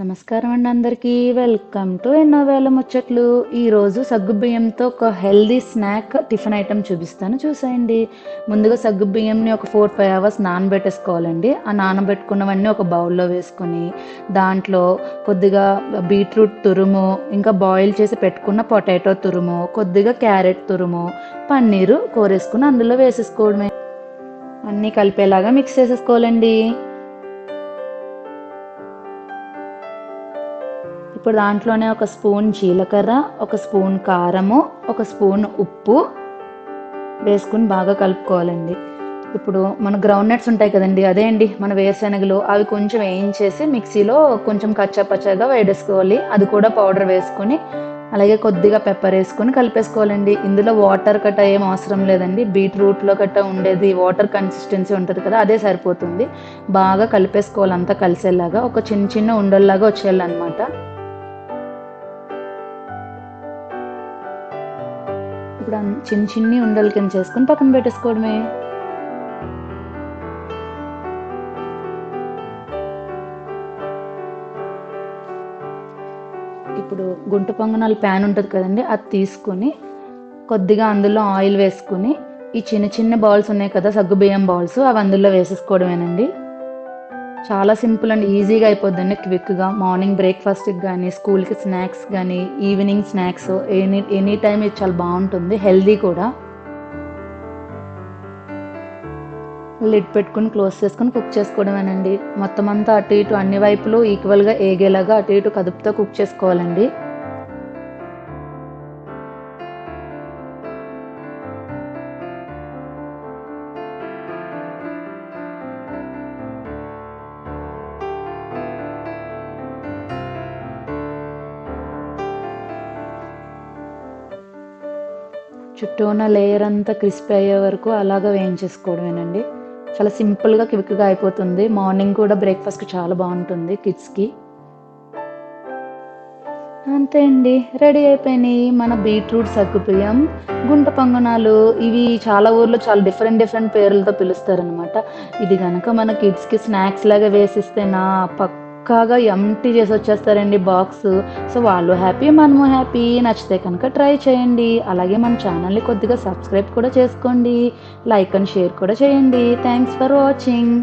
నమస్కారం అండి అందరికీ. వెల్కమ్ టు ఎన్నో వేల ముచ్చట్లు. ఈరోజు సగ్గుబియ్యంతో ఒక హెల్దీ స్నాక్ టిఫిన్ ఐటెం చూపిస్తాను. చూసేయండి. ముందుగా సగ్గుబియ్యంని ఒక ఫోర్ ఫైవ్ అవర్స్ నానబెట్టేసుకోవాలండి. ఆ నానబెట్టుకున్నవన్నీ ఒక బౌల్లో వేసుకొని దాంట్లో కొద్దిగా బీట్రూట్ తురుము ఇంకా బాయిల్ చేసి పెట్టుకున్న పొటాటో తురుము కొద్దిగా క్యారెట్ తురుము పన్నీరు కోరేసుకుని అందులో వేసేసుకోవడమే. అన్నీ కలిపేలాగా మిక్స్ చేసేసుకోవాలండి. ఇప్పుడు దాంట్లోనే ఒక స్పూన్ జీలకర్ర ఒక స్పూన్ కారము ఒక స్పూన్ ఉప్పు వేసుకుని బాగా కలుపుకోవాలండి. ఇప్పుడు మన గ్రౌండ్ నట్స్ ఉంటాయి కదండి అదే అండి మన వేరుశనగలు. అవి కొంచెం వేయించేసి మిక్సీలో కొంచెం కచ్చా పచ్చగా వేడేసుకోవాలి. అది కూడా పౌడర్ వేసుకొని అలాగే కొద్దిగా పెప్పర్ వేసుకొని కలిపేసుకోవాలండి. ఇందులో వాటర్ కట్ట ఏం అవసరం లేదండి. బీట్రూట్లో కట్ట ఉండేది వాటర్ కన్సిస్టెన్సీ ఉంటుంది కదా అదే సరిపోతుంది. బాగా కలిపేసుకోవాలి అంతా కలిసేలాగా. ఒక చిన్న చిన్న ఉండల్లాగా వచ్చేయాలన్నమాట. ఇప్పుడు చిన్న చిన్ని ఉండలు కింద చేసుకుని పక్కన పెట్టేసుకోవడమే. ఇప్పుడు గుంట పొంగనాలు ప్యాన్ ఉంటుంది కదండి అది తీసుకొని కొద్దిగా అందులో ఆయిల్ వేసుకుని ఈ చిన్న చిన్న బౌల్స్ ఉన్నాయి కదా సగ్గు బియ్యం బౌల్స్ అవి అందులో వేసేసుకోవడమేనండి. చాలా సింపుల్ అండ్ ఈజీగా అయిపోద్దండి క్విక్గా. మార్నింగ్ బ్రేక్ఫాస్ట్కి కానీ స్కూల్కి స్నాక్స్ కానీ evening snacks any any time ఇది చాలా బాగుంటుంది. హెల్దీ కూడా. లిడ్ పెట్టుకుని క్లోజ్ చేసుకుని కుక్ చేసుకోవడమేనండి. మొత్తం అంతా అటు ఇటు అన్ని వైపులు ఈక్వల్గా ఏగేలాగా అటు ఇటు కదుపుతో కుక్ చేసుకోవాలండి. చుట్టూ ఉన్న లేయర్ అంతా క్రిస్పీ అయ్యే వరకు అలాగా వేయించేసుకోవడమేనండి. చాలా సింపుల్గా క్విక్గా అయిపోతుంది. మార్నింగ్ కూడా బ్రేక్ఫాస్ట్కి చాలా బాగుంటుంది కిడ్స్కి అంతే అండి. రెడీ అయిపోయినాయి మన బీట్రూట్ సగ్గుబియ్యం. గుంట పొంగనాలు ఇవి చాలా ఊర్లో చాలా డిఫరెంట్ డిఫరెంట్ పేర్లతో పిలుస్తారనమాట ఇది కనుక మన కిడ్స్కి స్నాక్స్ లాగా వేసిస్తే నా పక్కాగా ఎంటీ చేసి వచ్చేస్తారండి బాక్స్ సో వాళ్ళు హ్యాపీ మనము హ్యాపీ నచ్చితే కనుక ట్రై చేయండి. అలాగే మన ఛానల్ని కొద్దిగా సబ్స్క్రైబ్ కూడా చేసుకోండి. లైక్ అండ్ షేర్ కూడా చేయండి. Thanks for watching